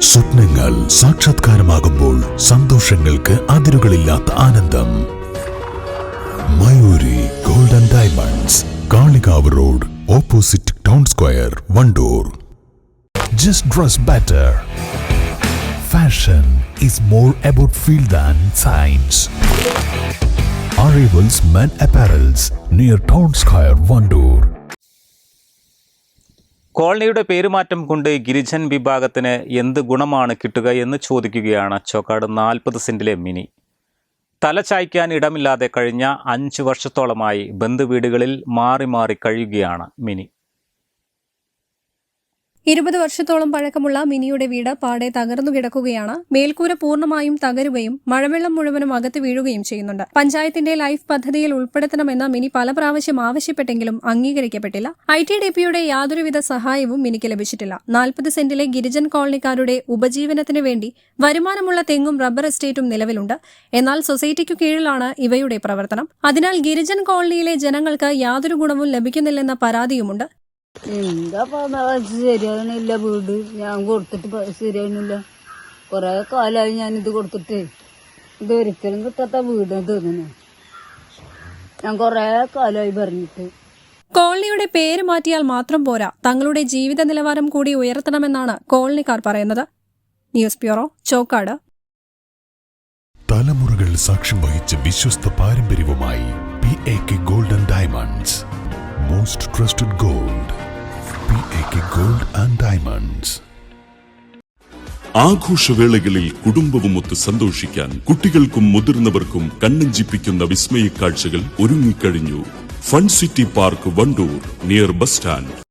സ്വപ്നങ്ങൾ സാക്ഷാത്കാരമാകുമ്പോൾ സന്തോഷങ്ങൾക്ക് അതിരുകളില്ലാത്ത ആനന്ദം. Mayuri golden diamonds Kalikavu road opposite town square Vandoor. Just dress better fashion is more about feel than science Arrivals Men Apparels near Town Square, Vandoor. കോളനിയുടെ പേരുമാറ്റം കൊണ്ട് ഗിരിജൻ വിഭാഗത്തിന് എന്ത് ഗുണമാണ് കിട്ടുക എന്ന് ചോദിക്കുകയാണ് ചോക്കാട് നാൽപ്പത് സെന്റിലെ മിനി. തല ചായ്ക്കാൻ ഇടമില്ലാതെ കഴിഞ്ഞ അഞ്ച് വർഷത്തോളമായി ബന്ധുവീടുകളിൽ മാറി മാറി കഴിയുകയാണ് മിനി. ഇരുപത് വർഷത്തോളം പഴക്കമുള്ള മിനിയുടെ വീട് പാടെ തകർന്നു കിടക്കുകയാണ്. മേൽക്കൂര പൂർണമായും തകരുകയും മഴവെള്ളം മുഴുവനും അകത്ത് വീഴുകയും ചെയ്യുന്നുണ്ട്. പഞ്ചായത്തിന്റെ ലൈഫ് പദ്ധതിയിൽ ഉൾപ്പെടുത്തണമെന്ന് മിനി പല പ്രാവശ്യം ആവശ്യപ്പെട്ടെങ്കിലും അംഗീകരിക്കപ്പെട്ടില്ല. ഐ ടി ഡി പിയുടെ യാതൊരുവിധ സഹായവും മിനിക്ക് ലഭിച്ചിട്ടില്ല. നാൽപ്പത് സെന്റിലെ ഗിരിജൻ കോളനിക്കാരുടെ ഉപജീവനത്തിന് വേണ്ടി വരുമാനമുള്ള തെങ്ങും റബ്ബർ എസ്റ്റേറ്റും നിലവിലുണ്ട്. എന്നാൽ സൊസൈറ്റിക്കു കീഴിലാണ് ഇവയുടെ പ്രവർത്തനം. അതിനാൽ ഗിരിജൻ കോളനിയിലെ ജനങ്ങൾക്ക് യാതൊരു ഗുണവും ലഭിക്കുന്നില്ലെന്ന പരാതിയുമുണ്ട്. എന്താ ശരിയാകണില്ല വീട്? ഞാൻ കൊടുത്തിട്ട് ശരിയാകണില്ല കൊറേ കാലമായി ഞാൻ ഇത് കൊടുത്തിട്ട്. ഇത് ഒരിക്കലും കിട്ടാത്ത വീട് തോന്നുന്നു. ഞാൻ കൊറേ കാലമായി പറഞ്ഞിട്ട്. കോളനിയുടെ പേര് മാറ്റിയാൽ മാത്രം പോരാ. തങ്ങളുടെ ജീവിത നിലവാരം കൂടി ഉയർത്തണമെന്നാണ് കോളനിക്കാർ പറയുന്നത്. News bureau Chokkad. തലമുറകൾ സാക്ഷ്യം വഹിച്ച വിശ്വസ്ത പാരമ്പര്യവുമായി P A K golden diamonds most trusted gold ആഘോഷവേളകളിൽ കുടുംബവുമൊത്ത് സന്തോഷിക്കാൻ കുട്ടികൾക്കും മുതിർന്നവർക്കും കണ്ണഞ്ചിപ്പിക്കുന്ന വിസ്മയ കാഴ്ചകൾ ഒരുങ്ങിക്കഴിഞ്ഞു. Fun city park Wandoor near bus stand.